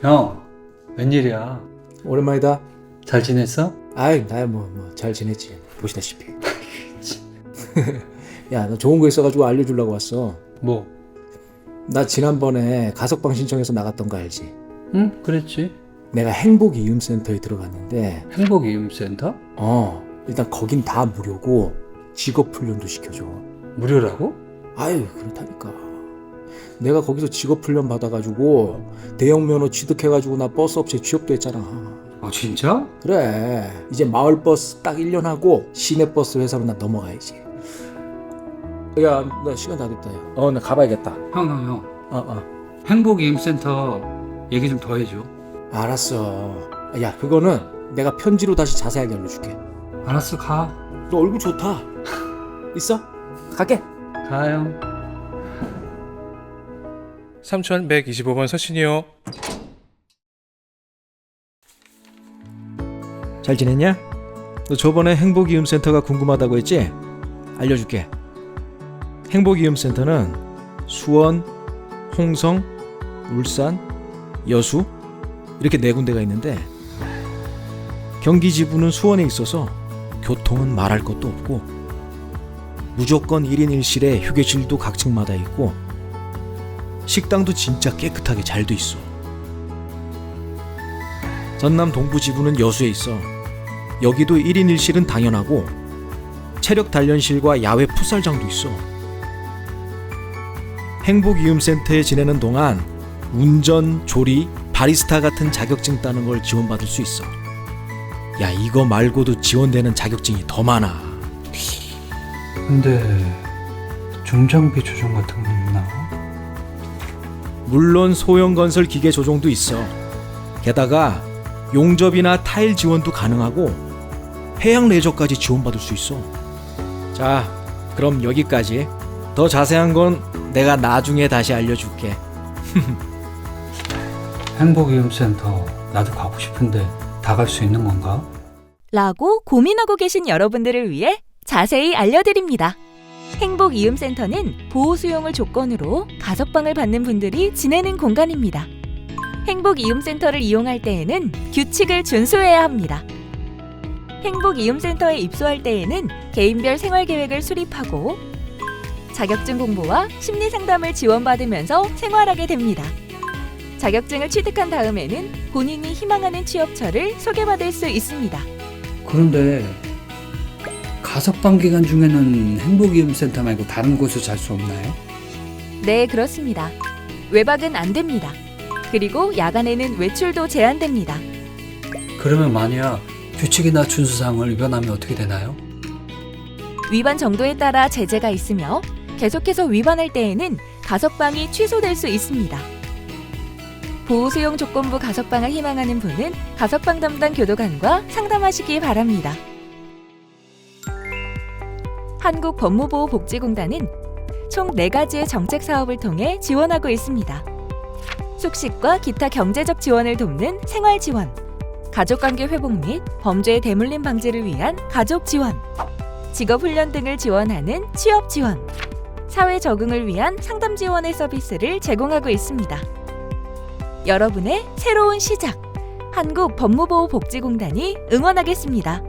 형, 웬일이야? 오랜만이다. 잘 지냈어? 아이, 나야 뭐, 뭐, 잘 지냈지. 보시다시피. 야, 나 좋은 거 있어가지고 알려주려고 왔어. 뭐? 나 지난번에 가석방 신청해서 나갔던 거 알지? 응, 그랬지. 내가 행복 이음 센터에 들어갔는데, 행복 이음 센터? 어, 일단 거긴 다 무료고, 직업 훈련도 시켜줘. 무료라고? 아유, 그렇다니까. 내가 거기서 직업 훈련 받아가지고, 대형 면허 취득해가지고 나 버스 업체 취업도 했잖아. 아, 진짜? 그래 이제 마을 버스 딱 1년 하고 시내 버스 회사로 나 넘어가야지 야 나 시간 다 됐다 어나 가봐야겠다 형, 형, 형. 어 어 행복이음센터 얘기 좀 더 해줘. 알았어 야 그거는 내가 편지로 다시 자세하게 알려줄게 알았어, 가. 너 얼굴 좋다 있어? 갈게 가, 형. 3125번 서신이요. 잘 지냈냐? 너 저번에 행복이음센터가 궁금하다고 했지? 알려줄게. 행복이음센터는 수원, 홍성, 울산, 여수 이렇게 네 군데가 있는데 경기 지부는 수원에 있어서 교통은 말할 것도 없고 무조건 1인 1실에 휴게실도 각 층마다 있고 식당도 진짜 깨끗하게 잘 돼 있어. 전남 동부 지부는 여수에 있어. 여기도 1인 1실은 당연하고 체력 단련실과 야외 풋살장도 있어. 행복이음센터에 지내는 동안 운전, 조리, 바리스타 같은 자격증 따는 걸 지원받을 수 있어. 야, 이거 말고도 지원되는 자격증이 더 많아. 근데, 중장비 조정 같은 거 있나? 물론 소형 건설 기계 조종도 있어. 게다가 용접이나 타일 지원도 가능하고 해양 레저까지 지원받을 수 있어. 자, 그럼 여기까지. 더 자세한 건 내가 나중에 다시 알려줄게. 행복이음센터, 나도 가고 싶은데, 다 갈 수 있는 건가? 라고 고민하고 계신 여러분들을 위해 자세히 알려드립니다. 행복이음센터는 보호 수용을 조건으로 가석방을 받는 분들이 지내는 공간입니다. 행복이음센터를 이용할 때에는 규칙을 준수해야 합니다. 행복이음센터에 입소할 때에는 개인별 생활계획을 수립하고 자격증 공부와 심리 상담을 지원받으면서 생활하게 됩니다. 자격증을 취득한 다음에는 본인이 희망하는 취업처를 소개받을 수 있습니다. 그런데, 가석방 기간 중에는 행복이음센터 말고 다른 곳에 잘수 없나요? 네, 그렇습니다. 외박은 안 됩니다. 그리고 야간에는 외출도 제한됩니다. 그러면 만약 규칙이나 준수사항을 위반하면 어떻게 되나요? 위반 정도에 따라 제재가 있으며 계속해서 위반할 때에는 가석방이 취소될 수 있습니다. 보호 수용 조건부 가석방을 희망하는 분은 가석방 담당 교도관과 상담하시기 바랍니다. 한국법무보호복지공단은 총 4가지의 정책 사업을 통해 지원하고 있습니다. 숙식과 기타 경제적 지원을 돕는 생활 지원, 가족관계 회복 및 범죄 대물림 방지를 위한 가족 지원, 직업 훈련 등을 지원하는 취업 지원, 사회 적응을 위한 상담 지원의 서비스를 제공하고 있습니다. 여러분의 새로운 시작, 한국 법무보호복지공단이 응원하겠습니다.